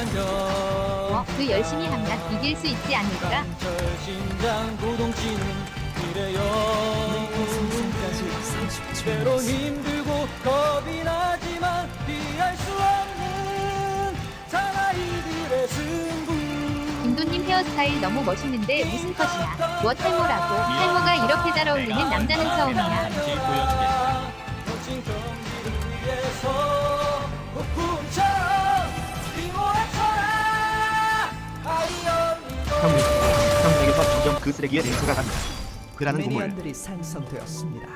어, 그 열심히 하면 이길 수 있지 않을까? 심장 고동치는 이래요 때로 힘들고 겁이 나지만 피할 수 없는 사나이들의 승부 김도님 헤어스타일 너무 멋있는데 무슨 컷이야? 뭐 탈모라고? 탈모가 이렇게 잘 어울리는 남자는 처음이야. 보여주겠다. 형님, 형님에게서 점점 그 쓰레기의 냄새가 갑니다. 그라는 동물, 미니언들이 생성되었습니다.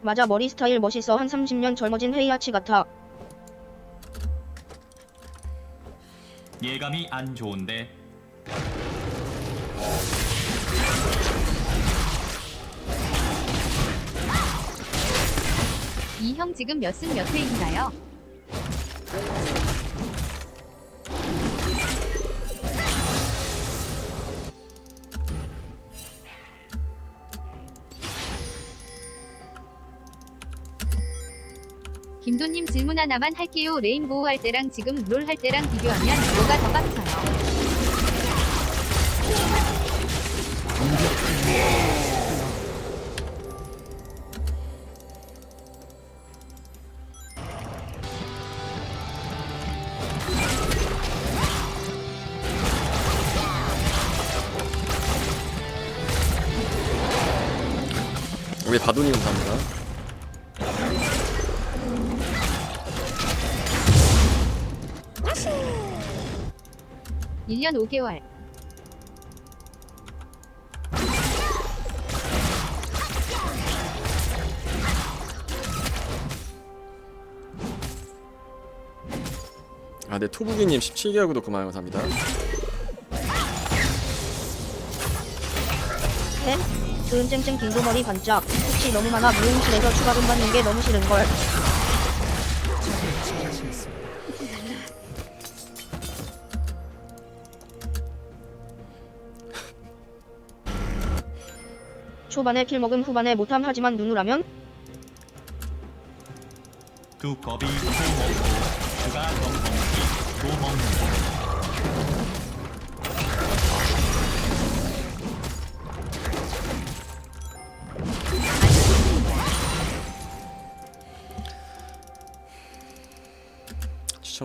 맞아 머리 스타일 멋있어 한 30년 젊어진 헤이아치 같아 예감이 안 좋은데 이 형 지금 몇 승 몇 회인가요? 김도님 질문 하나만 할게요. 레인보우 할 때랑 지금 롤 할 때랑 비교하면 뭐가 더 빡쳐요? 1년 5개월 아, 네, 토부기님 17개월 구독 그만 감사합니다. 네? 햄? 으음쨈쨈 빙고머리 번쩍 혹시 너무 많아 무용실에서 추가 돈 받는 게 너무 싫은걸 초반에 킬 먹음 후반에 못함 하지만 누누라면 두꺼비 또 먹고 그가 덩덩이 또 먹는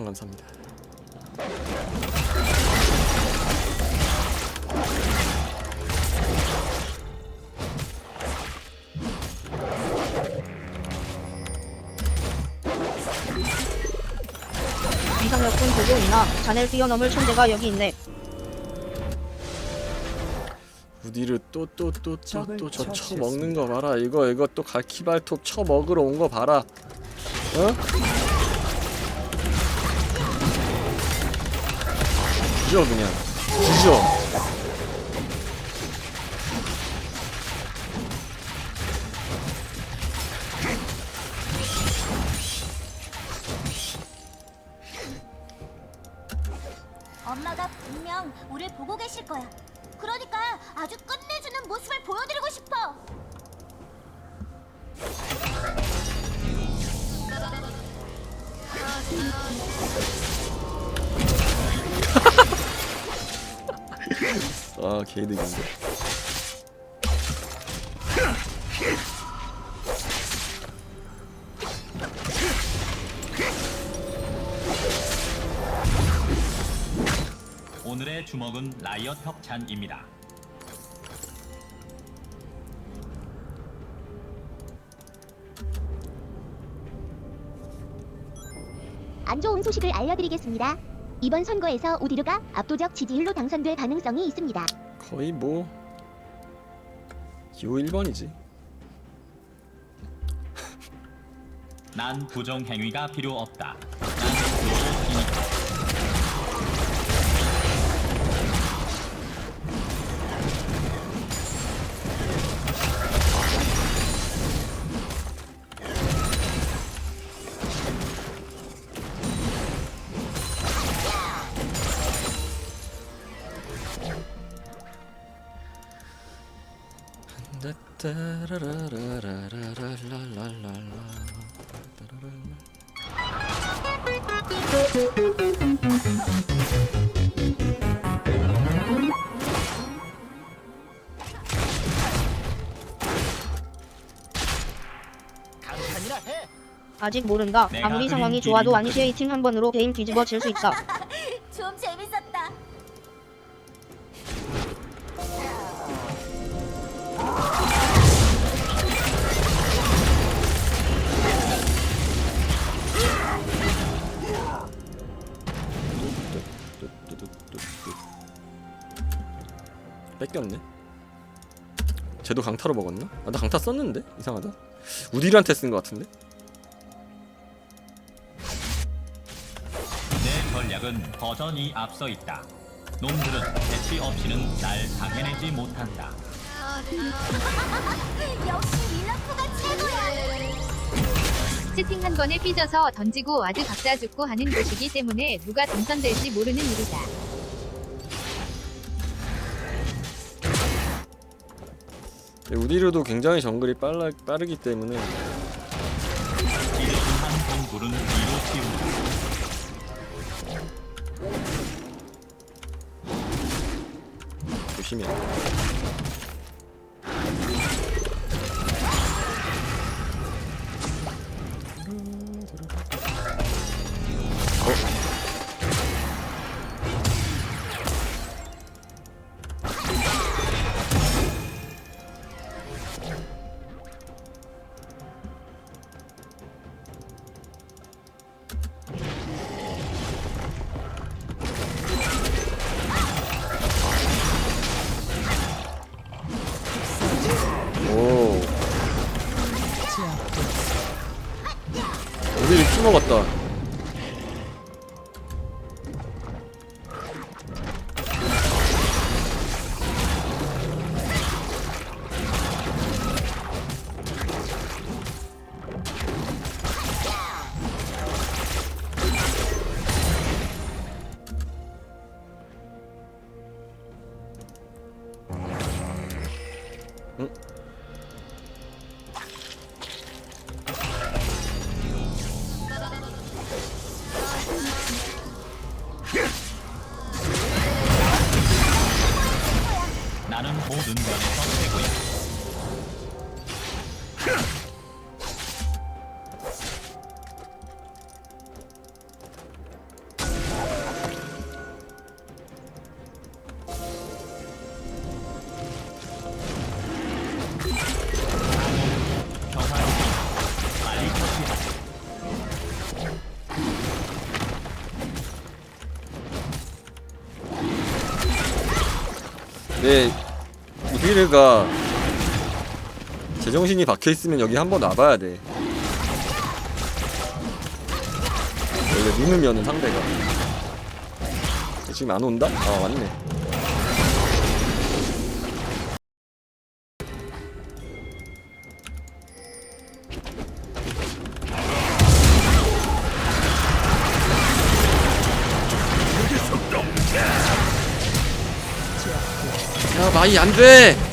감사합니다. 있나 자넬 뛰어넘을 천재가 여기 있네 우디를 또 또 또 또 또 저쳐 처치했습니다. 먹는 거 봐라. 이거 이거 또 갈키발톱 쳐 먹으러 온 거 봐라. 어? 주죠 그냥. 주죠. 엄마가 분명 우릴 보고 계실 거야. 그러니까 아주 끝내주는 모습을 보여드리고 싶어. 아 개이득인데. 먹은 라이엇 협찬입니다. 안 좋은 소식을 알려드리겠습니다. 이번 선거에서 우디르가 압도적 지지율로 당선될 가능성이 있습니다. 거의 뭐. 요 1번이지. 난 부정 행위가 필요 없다. 아직 모른다. 아무리 상황이 좋아도 그림은 아니시에이팅 한 번으로 게임 뒤집어 질 수 있어. 뺏겼네. 쟤도 강타로 먹었나? 아, 나 강타 썼는데 이상하다. 우디한테 쓴것 같은데. 내 전략은 버전이 앞서 있다. 놈들은 대치 없이는 날 당해내지 못한다. 역시 미나프가 최고야. 채팅 한 번에 삐져서 던지고 와드 각자 죽고 하는 곳이기 때문에 누가 당선될지 모르는 일이다. 우디르도 굉장히 정글이 빨라 빠르기 때문에 지저분한 동굴은 뒤로 치운다. 조심해. 오. 먹었다. 면에서 최고야. 우디르가 제정신이 박혀 있으면 여기 한번 와봐야 돼. 원래 누르면은 상대가 지금 안 온다? 아 왔네. 야 마이 안 돼.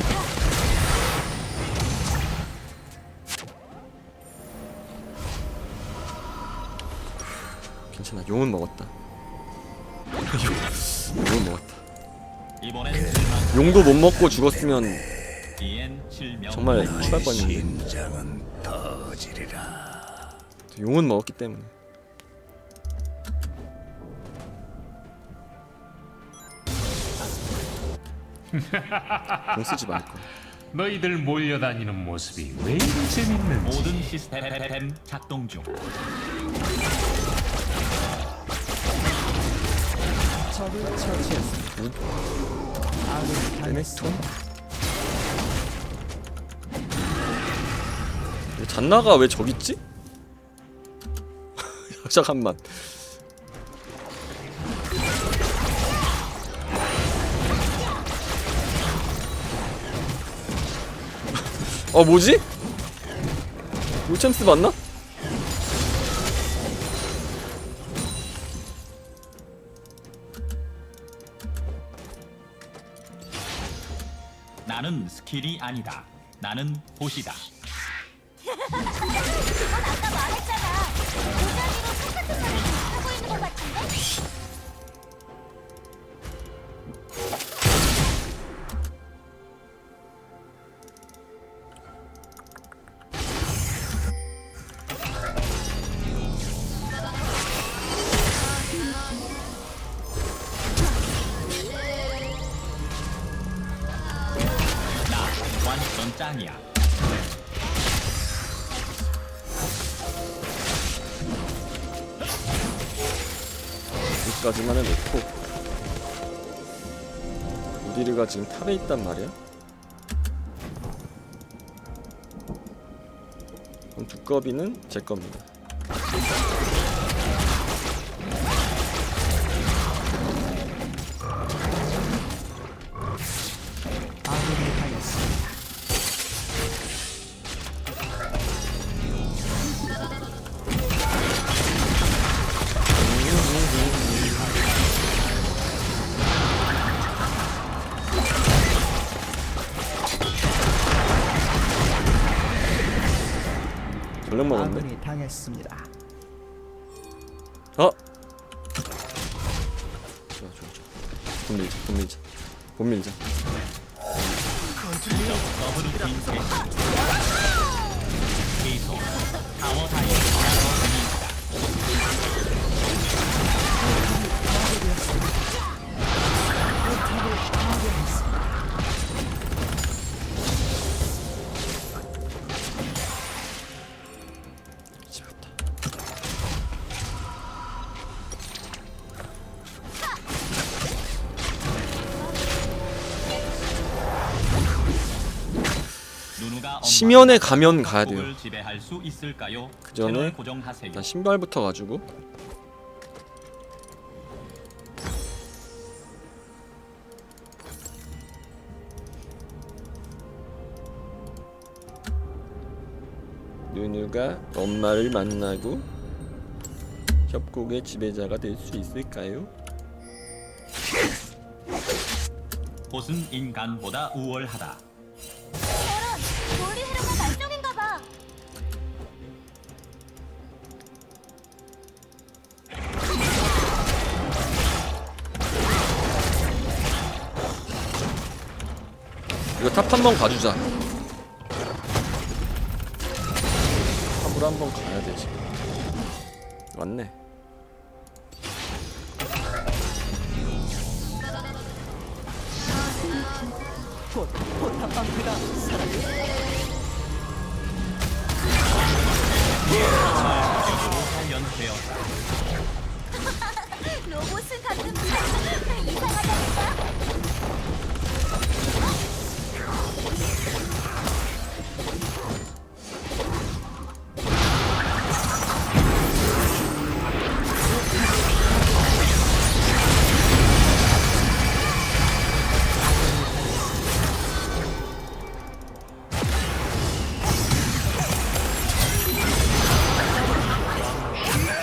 먹고 죽었으면. 정말 추할 뻔했는데. 용은 먹었기 때문에. 용 쓰지 말 거. 너희들 몰려다니는 모습이 왜 이리 재밌는지 모든 시스템 작동 중. 적을 처치했습니다. 아군이 당했습니다. 잔나가 왜 저기 있지? 잠깐만. 어 뭐지? 로챔스 맞나? 스킬이 아니다. 나는 보시다. 그건 아까 말했 여기까지만 해놓고 우디르가 지금 탑에 있단 말이야? 그럼 두꺼비는 제 겁니다 전력 먹었네. 아군이 당했습니다. 어? 좋아 좋아 좋아. 돈 밀자 돈 밀자. 돈 밀자 심연에 가면 가야 돼요? 그 전에. 일단 신발부터 가지고 누누가 엄마를 만나고 협곡의 지배자가 될 수 있을까요? 보스는 인간보다 우월하다. 이거 탑 한 번 가주자. 탑으로 한 번 가야 돼 지금. 맞네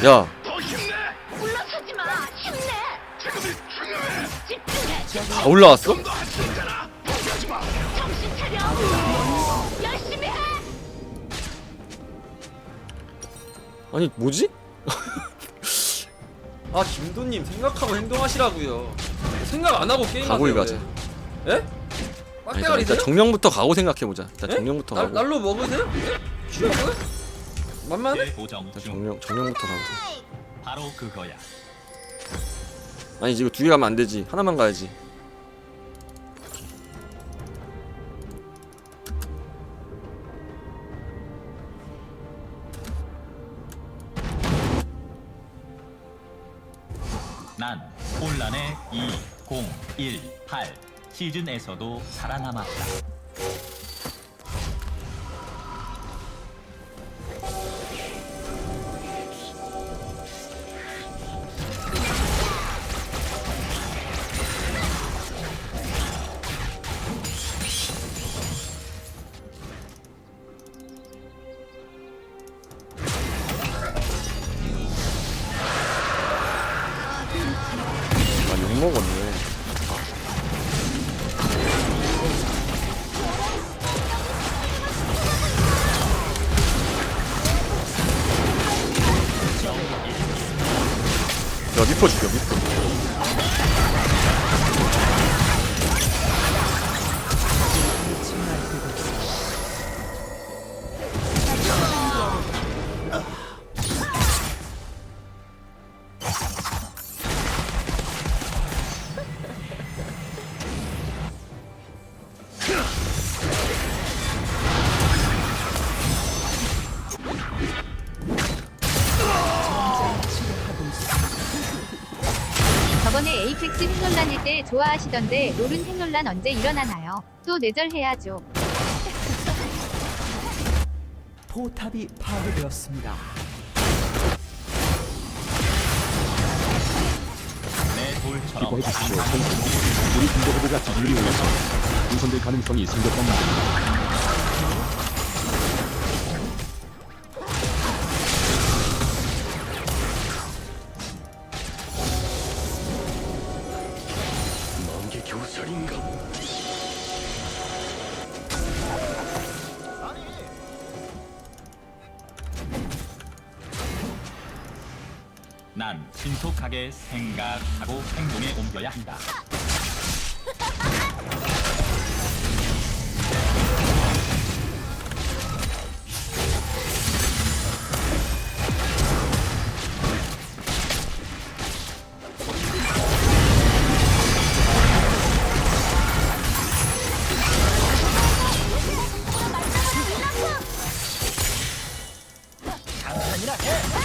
야 물러서지 마. 힘내. 집중해. 다 올라왔어? 정신 차려. 열심히 해. 아니 뭐지? 아 김도님 생각하고 행동하시라고요 생각 안 하고 게임하세요 각오에 가자. 예? 아니, 빡대가리 세요? 정령부터 가고 생각해보자. 일단 예? 정령부터 날, 가고. 날로 먹으세요? 만만해? 고정 일단 중 정령 정령부터 가고. 바로 그거야. 아니 이거 두 개 가면 안 되지. 하나만 가야지. 난 혼란의 2, 0, 1, 8 시즌에서도 살아남았다. 좋아하시던데 롤은 생존란 언제 일어나나요? 또 내절해야죠. 포탑이 파괴되었습니다. 내 돌처럼 기뻐해주시고 선수 우리 군대 후보가 지지율이 올라서 우선될 가능성이 생겼단 말입니다. 신속하게 생각하고 행동에 옮겨야 한다. 우리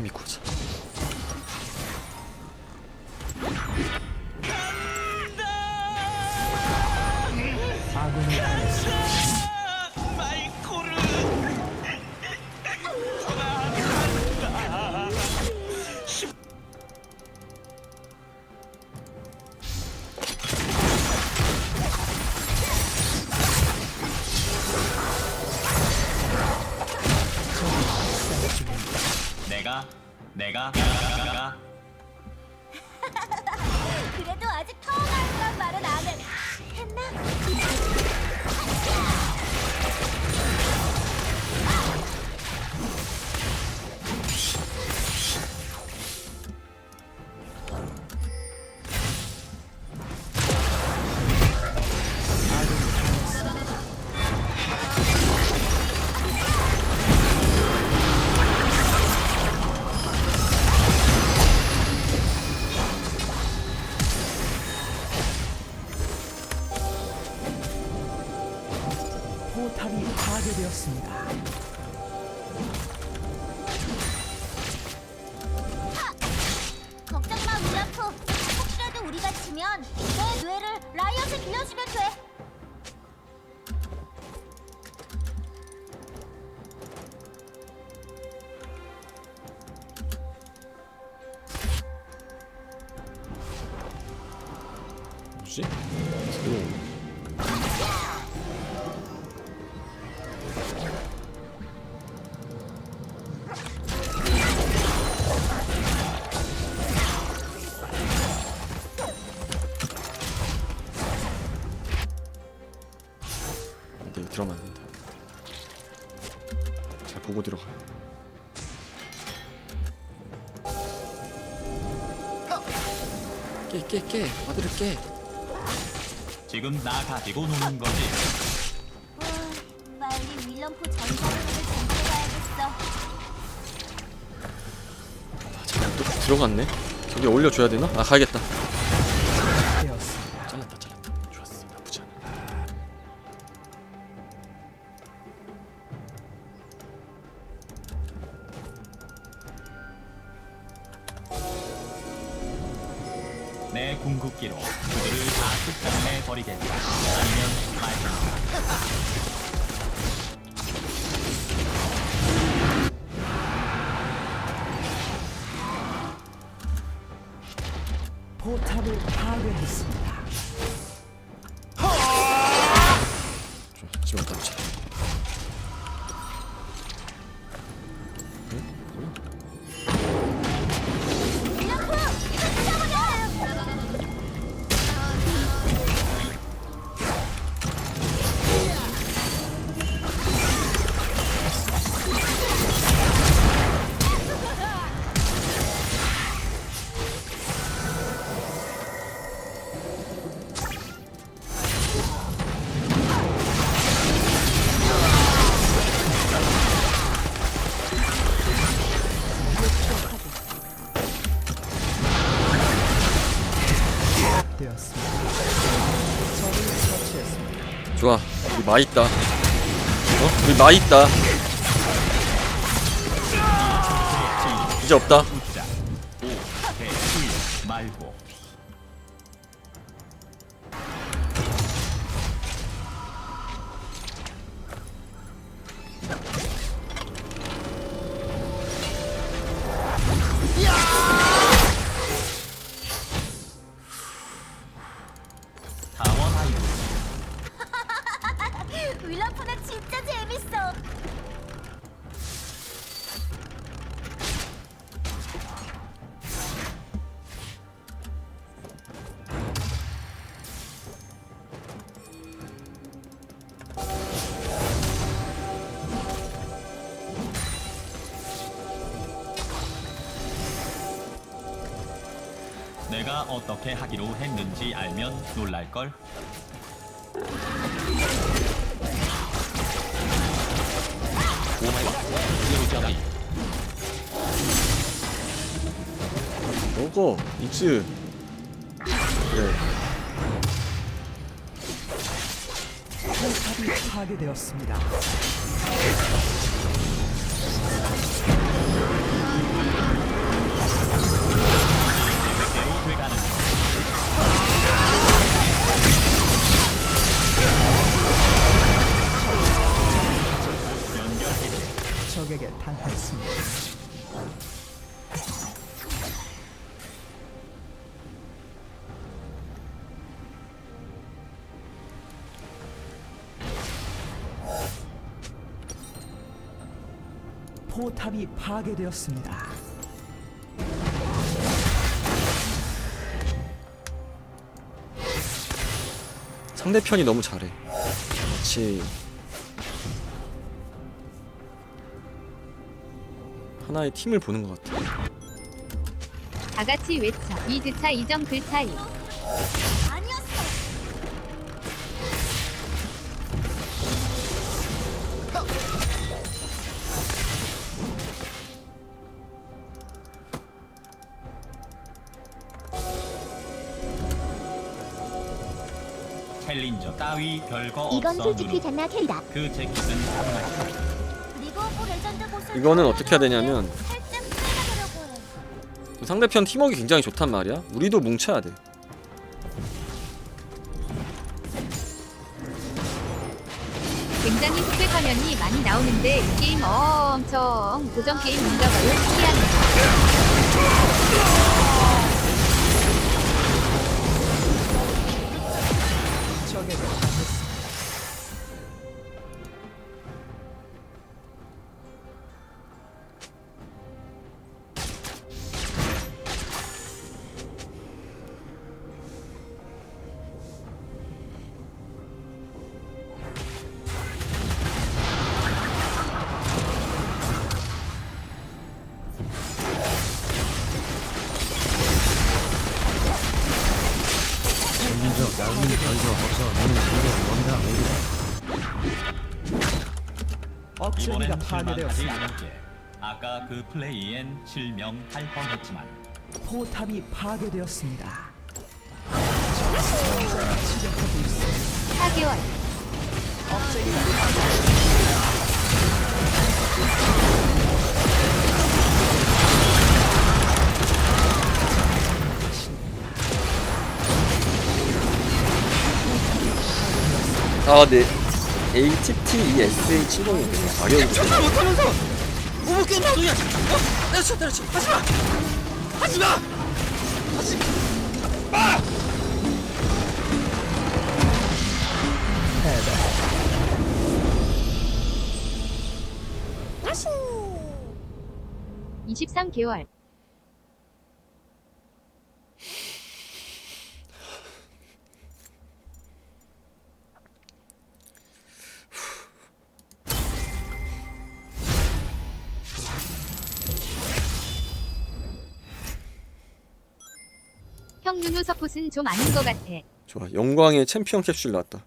믿고 하자 내가 내가 포탑이 파괴되었습니다. 걱정 마, 윌라프. 혹시라도 우리가 지면 내 뇌를 라이엇에 빌려주면 돼. 깨, 깨, 깨. 아들을 깨. 지금 나 가지고 노는 거지. 와, 빨리 윌럼프 전사들을 전해가야겠어. 아, 잠깐 또 들어갔네. 저기 올려줘야 되나? 아, 가야겠다. 포탑을 파괴했습니다. 좋아. 우리 마 있다. 어? 우리 마 있다. 이제 없다 내가 어떻게 하기로 했는지 알면 놀랄걸? 먹어 익스 그래 포탑이 파괴되었습니다. 적에게 당했습니다. 포탑이 파괴되었습니다. 상대편이 너무 잘해 같이 하나의 팀을 보는 것 같아 다 같이 외쳐. 2주차 이점 글 차이. 아니었어. 챌린저 따위 별거 이건 없어 솔직히 누르. 잔나 캐리다. 그 재킷은 정말 이거는 어떻게 해야 되냐면. 상대편 팀워크 굉장히 좋단 말이야 우리도 뭉쳐야 돼 굉장히 후배 화면이 많이 나오는데 이 게임 엄청 고정 게임인가 봐요. 신기하네요. 실미가 이번엔 파괴되었습니다. 실망하지 않게 아까 그 플레이엔 실명할 뻔했지만 포탑이 파괴되었습니다. 타개월 아, 네. HTESA70이거든요. 가려우거든요. 못하면서 오버 게임 방송이야. 어? 때려쳐 때려쳐. 하지 마. 하지 마. 하지 마. 해봐. 23개월 서폿은 좀 아닌 것 같아. 좋아 영광의 챔피언 캡슐 나왔다